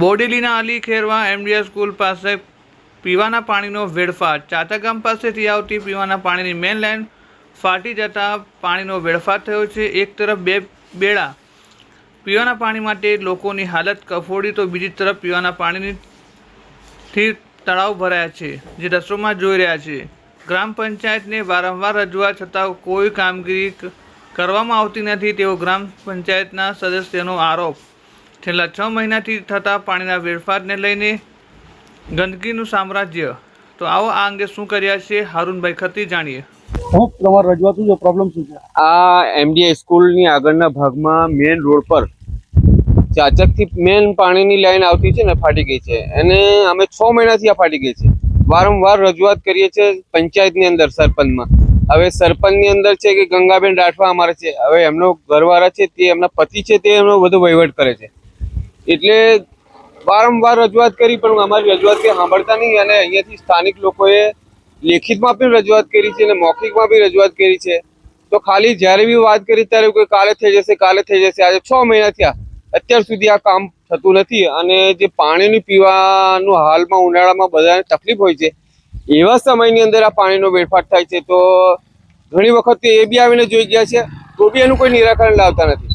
બોડેલીના Ali Kherva MDS school પાસે પીવાના પાણીનો વેડફાટ. ચાતાગામ પાસેથી આવતી પીવાના પાણીની મેઇન લાઇન ફાટી જતાં પાણીનો વેડફાટ થયો છે. એક તરફ બે બેડા પીવાના પાણી માટે લોકોની હાલત કફોડી, તો બીજી તરફ પીવાના પાણીની તળાવ ભરાયા છે, જે રસોમાં જોઈ રહ્યા છે. ગ્રામ પંચાયતને વારંવાર રજૂઆત છતાં કોઈ કામગીરી કરવામાં આવતી નથી, તેવો ગ્રામ પંચાયતના સદસ્યનો આરોપ છેલ્લા છ મહિનાથી થતા પાણીના વેડફાટને લઈને ગંદકીનું સામ્રાજ્ય. તો આવો આ અંગે શું કર્યા છે હારૂનભાઈ ખત્રી જાણીએ. હું તમારે રજૂઆત જો પ્રોબ્લેમ શું છે? આ એમડીએ સ્કૂલની આગળના ભાગમાં મેઇન રોડ પર ચાચકથી મેઇન પાણીની લાઈન આવતી છે ને ફાટી ગઈ છે. અને અમે છ મહિનાથી આ ફાટી ગઈ છે. વારંવાર રજૂઆત કરીએ છીએ પંચાયતની અંદર સરપંચમાં. હવે સરપંચની અંદર છે કે ગંગાબેન રાઠવા અમારે છે. હવે એમનો ઘરવાળા છે તે એમના પતિ છે તે એમનો બધો વહીવટ કરે છે. એટલે વારંવાર રજૂઆત કરી, પણ અમારી રજૂઆત કંઈ સાંભળતા નહીં અને અહીંયાથી સ્થાનિક લોકોએ લેખિતમાં પણ રજૂઆત કરી છે અને મૌખિકમાં બી રજૂઆત કરી છે. તો ખાલી જ્યારે બી વાત કરી ત્યારે કોઈ કાલે થઈ જશે, કાલે થઈ જશે, આજે છ મહિના થયા. અત્યાર સુધી આ કામ થતું નથી અને જે પાણીની પીવાનું હાલમાં ઉનાળામાં બધાને તકલીફ હોય છે, એવા સમયની અંદર આ પાણીનો વેડફાટ થાય છે. તો ઘણી વખત એ બી આવીને જોઈ ગયા છે, તો બી એનું કોઈ નિરાકરણ લાવતા નથી.